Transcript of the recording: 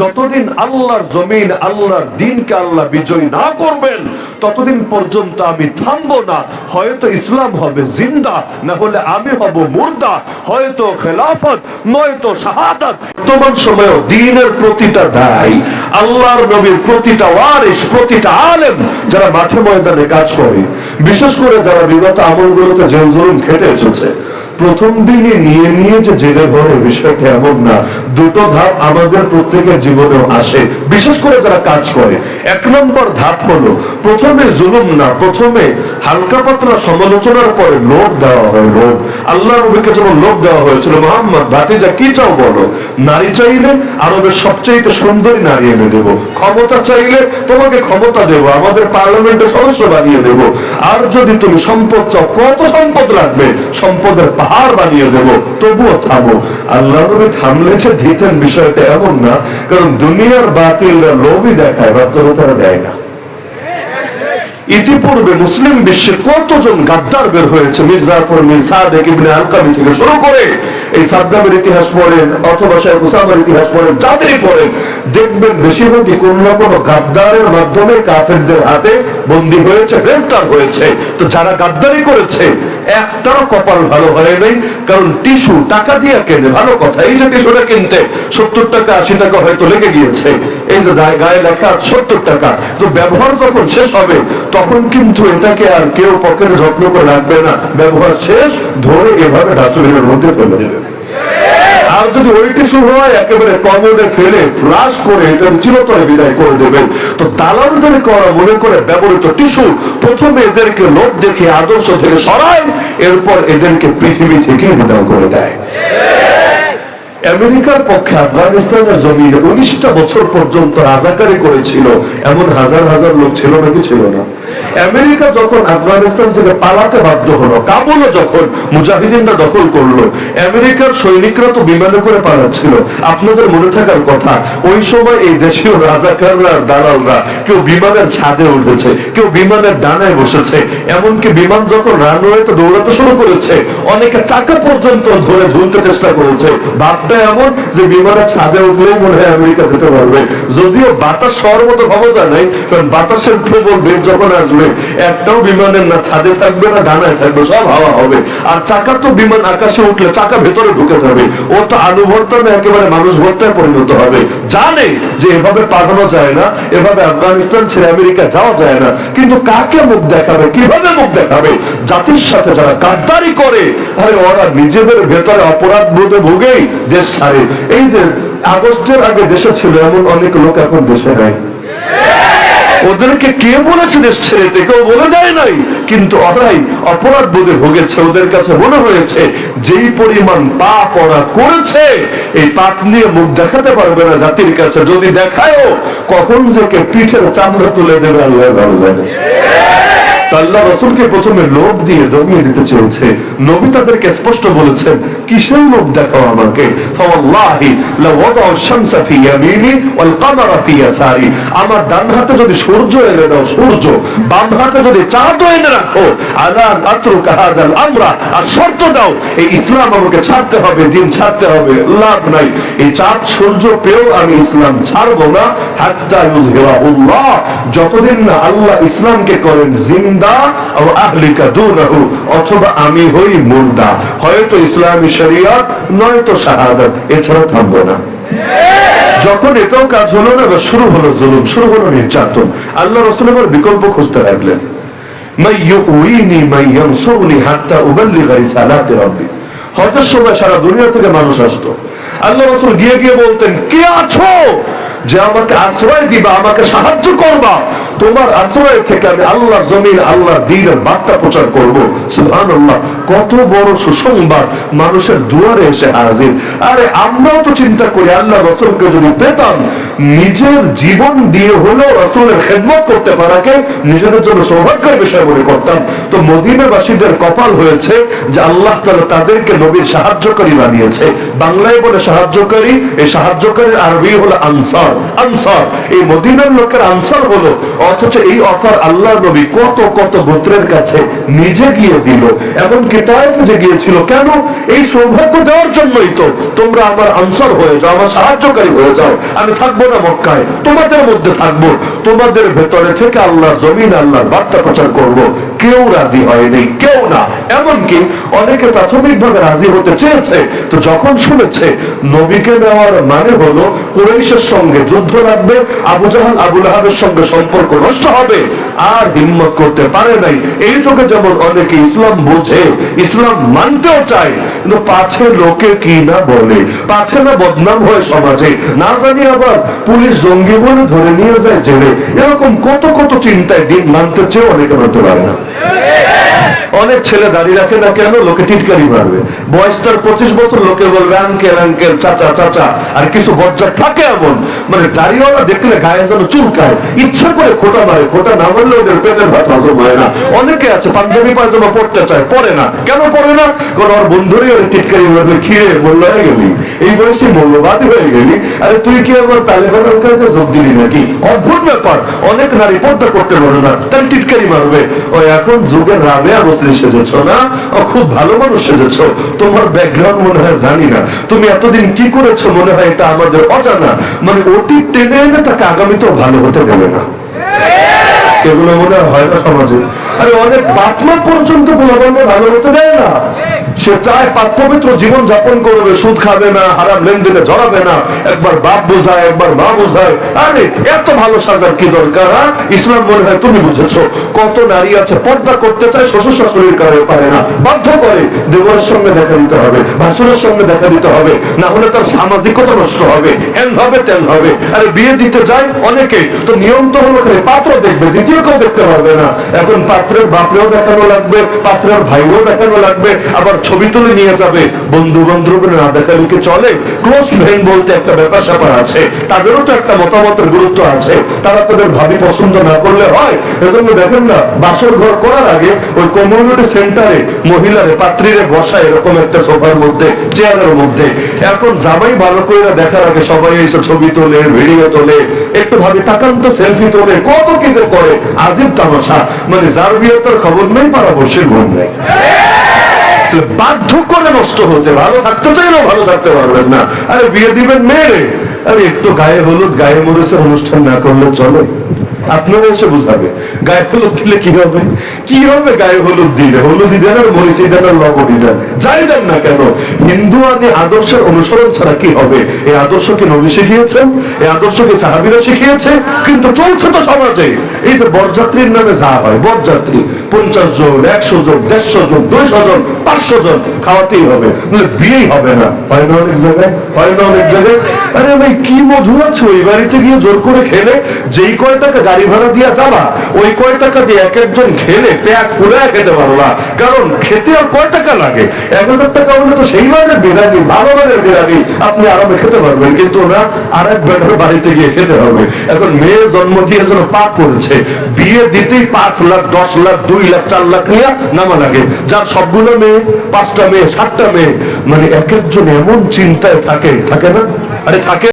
যতদিন আল্লাহর জমিন, আল্লাহর দিনকে আল্লাহ বিজয় না করবেন, ততদিন পর্যন্ত আমি থামবো না। হয়তো ইসলাম হবে জিন্দা, না হলে আমি হব মুর্দা, হয়তো খেলাফত, নয়তো শাহাদাত। বর্তমান সময়ে দিনের প্রতিটা দায়, আল্লাহর নবীর প্রতিটা ওয়ারিস প্রতিটা আলেম যারা মাঠে ময়দানে কাজ করে, বিশেষ করে যারা বিগত আমলগুলোতে জেল জুলুম খেটে এসেছে, প্রথম দিনে নিয়ে নিয়ে যে জেলে ভরে বিষয়টা এমন না। দুটো ধাপ আমাদের প্রত্যেকের জীবনেও আসে। বিশেষ করে যারা কাজ করে। এক নম্বর ধাপ হলো, প্রথমে জুলুম না, প্রথমে হালকা পাতলা সমালোচনার পরে লোভ দেওয়া হয়, লোভ। আল্লাহ নবীকে যেমন লোভ দেওয়া হয়েছিল, মোহাম্মদ, ভাতিজা, কি চাও বলো? নারী চাইলে আরবের সবচেয়ে সুন্দরী নারী এনে দেব। ক্ষমতা চাইলে তোমাকে ক্ষমতা দেব, আমাদের পার্লামেন্টের সদস্য বানিয়ে দেব। আর যদি তুমি সম্পদ চাও, কত সম্পদ লাগবে? সম্পদের পাহাড় বানিয়ে দেব, তবুও থামো। আল্লাহ নবী থামলে যে দিতেন বিষয়টা এমন না, কারণ দুনিয়ার বাতিলরা লোভই দেখায় বাস্তবতারা দেয় না। ইতিপূর্বে মুসলিম বিশ্বে কতজন গাদ্দার বের হয়েছে? মির্জাফর মির সাদেক, ইবনে আলকাবি থেকে শুরু করে এই সাদ্দামের ইতিহাস পড়েন, অথবা শেখ উসামার ইতিহাস পড়েন, যাদেরই পড়েন, দেখবেন বেশিরভাগই কোন না কোনো গাদ্দারের মাধ্যমে কাফেরদের হাতে বন্দী হয়েছে, গ্রেফতার হয়েছে। তো যারা গাদ্দারি করেছে একটাও কপাল ভালো হয় নাই, কারণ টিস্যু টাকা দিয়ে কেনে, ভালো কথা, এই যে টিস্যুটা কিনতে, সত্তর টাকা, আশি টাকা হয়তো লেগে গিয়েছে। এই যে গায়ে- লেখা সত্তর টাকা। তো ব্যবহার যখন শেষ হবে তখন কিন্তু এটাকে আর কেউ পকেটে যত্ন করে রাখবে না। ব্যবহার শেষ, ধরে এভাবে ডাস্টবিনের মধ্যে ফেলে দেবে। আর যদি ওই টিস্যু হয়, একেবারে কমনে ফেলে ফ্লাশ করে এটা চিরতরে বিদায় করে দেবেন। তো দালালদের করা মনে করে ব্যবহৃত টিস্যু প্রথমে এদেরকে লোভ দেখে, আদর্শ থেকে সরায়, এরপর এদেরকে পৃথিবী থেকে বিদায় করে দেয়। আমেরিকার পক্ষে আফগানিস্তানের জমিনে উনিশটা বছর পর্যন্ত রাজাকারি করেছিল। এমন হাজার হাজার লোক ছিল নাকি ছিল না? আমেরিকা যখন আফগানিস্তান থেকে পালাতে বাধ্য হলো কাবুলও যখন মুজাহিদিনরা দখল করল, আমেরিকার সৈনিকরা তো বিমানে করে পালাচ্ছিল। আপনাদের মনে থাকার কথা, ওই সময় এই দেশীয় রাজাকাররা আর দালালরা কেউ বিমানের ছাদে উঠেছে, কেউ বিমানের ডানায় বসেছে, এমনকি বিমান যখন রানওয়েতে দৌড়াতে শুরু করেছে, অনেকে চাকা পর্যন্ত ধরে ঝুলতে চেষ্টা করেছে ভাবটা এমন যে বিমানের ছাদে উঠলেই মনে হয় আমেরিকা যেতে পারবে। যদিও বাতাস শহর মতো ক্ষমতা নেই, কারণ বাতাসের প্রবল বেগ যখন আসবে, একটাও বিমানের না ছাদে থাকবে, না ডানায় থাকবে, সব হাওয়া হবে। আর চাকা তো বিমান আকাশে উঠলে চাকা ভেতরে ঢুকে যাবে। ও তো আলু একেবারে মানুষ ভর্তায় পরিণত হবে। জানে যে এভাবে পাঠানো যায় না, এভাবে আফগানিস্তান ছেড়ে আমেরিকা যাওয়া যায় না। কিন্তু কাকে মুখ দেখাবে, কীভাবে মুখ দেখাবে? জাতির সাথে যারা গাদ্দারি করে, আরে ওরা নিজেদের ভেতরে অপরাধ বোধে ভুগেই দেশ ছাড়ে। এই যে আগস্টের আগে দেশে ছিল, এমন অনেক লোক এখন দেশে নাই। ওদেরকে কে বলেছে দেশ ছেড়ে? কেউ বলে দেয় নাই। কিন্তু ওরাই অপরাধ বোধে ভুগেছে, ওদের কাছে মনে হয়েছে, যেই পরিমাণ পাপ ওরা করেছে, এই পাপ নিয়ে মুখ দেখাতে পারবে না জাতির কাছে। যদি দেখায়ও, কখন থেকে পিঠের চামড়া তুলে দেবে, আল্লাহ ভালো জানে। আল্লাহ রসুলকে প্রথমে লোভ দিয়ে দমিয়ে দিতে চেয়েছে। নবী তাদেরকে স্পষ্ট বলেছেন, কিসের লোভ দেখাও আমাকে? আমার ডান হাতে যদি সূর্য এনে দাও, সূর্য, বাম হাতে যদি চাঁদ এনে রাখো, আলা নাতরুক হাদাল আমরা? আর শর্ত দাও, এই ইসলাম আমাকে ছাড়তে হবে, দিন ছাড়তে হবে, লাভ নাই। এই চাঁদ, সূর্য পেয়েও আমি ইসলাম ছাড়বো না, হাত্তা যতদিন না আল্লাহ ইসলামকে করেন, জিন্দা আমি হই মুর্দা। হয়তো ইসলামী শরিয়ত, নয়তো শাহাদাত, এছাড়া থামবো না। যখন এটাও কাজ হলো না শুরু হলো জুলুম, শুরু হলো নির্যাতন। আল্লাহ রসুল বিকল্প খুঁজতে লাগলেন। হজের সময় সারা দুনিয়া থেকে মানুষ আসতো। আল্লাহ রসুল গিয়ে গিয়ে বলতেন, কে আছো? যে আমাকে আশ্রয় দিবা, আমাকে সাহায্য করবা, তোমার আশ্রয় থেকে আমি আল্লাহর জমিন, আল্লাহর দিনের বার্তা প্রচার করব। সুবহানাল্লাহ, কত বড় সুসংবাদ মানুষের দুয়ারে এসে হাজির। আরে আমরাও তো চিন্তা করি আল্লাহ রসুলকে যদি পেতাম, নিজের জীবন দিয়ে হলেও রসুলের খেদমত করতে পারাকে নিজেদের জন্য সৌভাগ্যের বিষয় মনে করতাম। তো মদিনাবাসীদের কপাল হয়েছে যে আল্লাহ তাআলা তাদেরকে নবীর সাহায্যকারী বানিয়েছে। বাংলায় বলে সাহায্যকারী, এই সাহায্যকারীর আরবি হলো আনসার। Answer answer. এই মদিনার লোকের আনসার হলো, অথচ এই অফার আল্লাহ নবী কত কত গোত্রের কাছে নিজে গিয়ে দিল। এমনকি তায়েফ যে গিয়েছিল, কেন? এই সৌভাগ্য দেওয়ার জন্যই তো। তোমরা আমার আনসার হয়ে যাও, আমার সাহায্যকারী হয়ে যাও। আমি থাকব না মক্কায়, তোমাদের মধ্যে থাকব। তোমাদের ভেতরে থেকে আল্লাহ জমিন, আল্লাহর বার্তা প্রচার করব। কেউ রাজি হয়নি, কেউ না। এমনকি অনেকে প্রাথমিকভাবে রাজি হতে চেয়েছে। তো যখন শুনেছে, নবীকে নেওয়ার মানে হলো কুরাইশের সঙ্গে যুদ্ধ লাগবে, আবু জাহাল আবুল আহাবের সঙ্গে সম্পর্ক নষ্ট হবে, আর হিম্মত করতে পারে নাই। এই যুগে যেমন অনেকে ইসলাম বোঝে, ইসলাম মানতেও চায়, কিন্তু পাছে লোকে কি না বলে, পাছে না বদনাম হয় সমাজে। না জানি আবার পুলিশ জঙ্গি বলে ধরে নিয়ে যায় জেলে। এরকম কত কত চিন্তায় দিন মানতে চেয়ে অনেকে মানতে পারে না। অনেক ছেলে দাঁড়িয়ে রাখে না কেন? লোকে টিটকারি মারবে। বয়স তার পঁচিশ বছর লোকে বলবে, আঙ্কেল আঙ্কেল, চাচা চাচা। আর কিছু বজ্জার থাকে এমন। মানে দাঁড়িয়েওয়ালা দেখলে গায়ে যেন চুলকায়। ইচ্ছা করে খোটা মারে, খোটা না মারলে ওদের পেটের ভাত হজম হয় না। অনেকে আছে, পাঞ্জাবি পায়জামা পড়তে চায়, পরে না। কেন পরে না? কারণ ওর বন্ধুরই ওর টিটকারি মারবে খিরে মোল্লা হয়ে গেলি। এই বয়সে মূল্যবাদী হয়ে গেলি। আরে তুই কি আবার তালেবানের কাছে যোগ দিলি নাকি? অদ্ভুত ব্যাপার। অনেক নারী পর্দা করতে পারে না, তাই টিটকারি মারবে। ও এখন যুগের রাবে বসে সেজেছ না? ও খুব ভালো মানুষ সেজেছ। তোমার ব্যাকগ্রাউন্ড মনে হয় জানি না। তুমি এতদিন কি করেছ মনে হয় এটা আমাদের অজানা। মানে অতীত টেনে এনে তাকে আগামীতেও ভালো হতে দেবে না। এগুলো মনে হয় না সমাজে। আরে অনেক বাপমা পর্যন্ত গোলাবন্ধ ভালো হতে দেয় না। সে চায় পাক পবিত্র জীবন যাপন করবে, সুদ খাবে না, হারাম লেনদেনে জড়াবে না। একবার বাপ বোঝায়, একবার মা বোঝায়। আরে, এত ভালো সাজার কি দরকার হ্যাঁ? ইসলাম মনে হয় তুমি বুঝেছ। কত নারী আছে, পর্দা করতে চায় শ্বশুর শাশুড়ির কারণে পারে না। বাধ্য করে দেবরের সঙ্গে দেখা দিতে হবে ভাসুরের সঙ্গে দেখা দিতে হবে, না হলে তার সামাজিকতা নষ্ট হবে এন হবে তেন হবে। আরে, বিয়ে দিতে যায় অনেকে, তো নিয়ম তো হলো পাত্র দেখবে দ্বিতীয় কেউ দেখতে পারবে না। এখন পাত্রের বাপরেও দেখানো লাগবে, পাত্রের ভাইও দেখানো লাগবে, আবার ছবি তুলে নিয়ে যাবে। বন্ধু বান্ধব না দেখালে কি চলে। ক্লোজ ফ্রেন্ড বলতে একটা ব্যাপার স্যাপার আছে। তাদেরও তো একটা মতামতের গুরুত্ব আছে। তারা তাদের ভাবি পছন্দ না করলে হয়। এজন্য দেখেন না, বাসর ঘর করার আগে ওই কমিউনিটি সেন্টারে মহিলারে, পাত্রীরে বসা এরকম একটা সোফার মধ্যে, চেয়ারের মধ্যে। এখন জামাই ভালো করে দেখার আগে সবাই এসে ছবি তোলে, ভিডিও তোলে। একটু ভাবে তাকান তো সেলফি তোলে। কত কিছু করে। আজিব তামাশা। মানে যার বিয়ে তার খবর নেই পারা বসে ঘুম নেই। বাধ্য করে নষ্ট হতে ভালো থাকতে চাইলেও ভালো থাকতে পারবেন না। আরে বিয়ে দিবেন মেয়ে আরে একটু গায়ে হলুদ, গায়ে মরেছে অনুষ্ঠান না করলে চলে। আপনারা এসে বুঝাবে। গায়ে হলুদ দিলে কি হবে? কি হবে গায়ে হলুদ দিলে? আর মরিচি দেন আর যাই দেন না কেন, হিন্দু আদি আদর্শের অনুসরণ ছাড়া কি হবে? এই নবী শিখিয়েছেন? এই সাহাবিরা শিখিয়েছে? কিন্তু চলছে তো সমাজে। এই যে বরযাত্রীর নামে যা হয়, বরযাত্রী, পঞ্চাশ জন, একশো জন, দেড়শো জন, দুইশো জন, পাঁচশো জন, খাওয়াতেই হবে বিয়েই হবে না। হয় না অনেক জায়গায়? হয় না অনেক জায়গায়? আরে ভাই, কি মধু আছে ওই বাড়িতে গিয়ে জোর করে খেলে? যেই কয় টাকা গাড়ি ভাড়া দিয়া যাবা, ওই কয় টাকা দিয়ে এক একজন খেলে পেট ফুলে খেতে পারো না। কারণ খেতে আর কয় টাকা লাগে? এক হাজার টাকা হলে তো সেই মানের বিরিয়ানি, ভালো মানের বিরিয়ানি আপনি আরামে খেতে পারবেন। কিন্তু না আর এক বেটার বাড়িতে গিয়ে খেতে হবে। এখন মেয়ে জন্ম দিয়ে যেন পাপ করেছে, বিয়ে দিতেই পাঁচ লাখ, দশ লাখ, দুই লাখ, চার লাখ নিয়ে নামা লাগে। যার সবগুলো মেয়ে, পাঁচটা মেয়ে, সাতটা মেয়ে মানে এক একজন এমন চিন্তায় থাকে থাকে না? আরে থাকে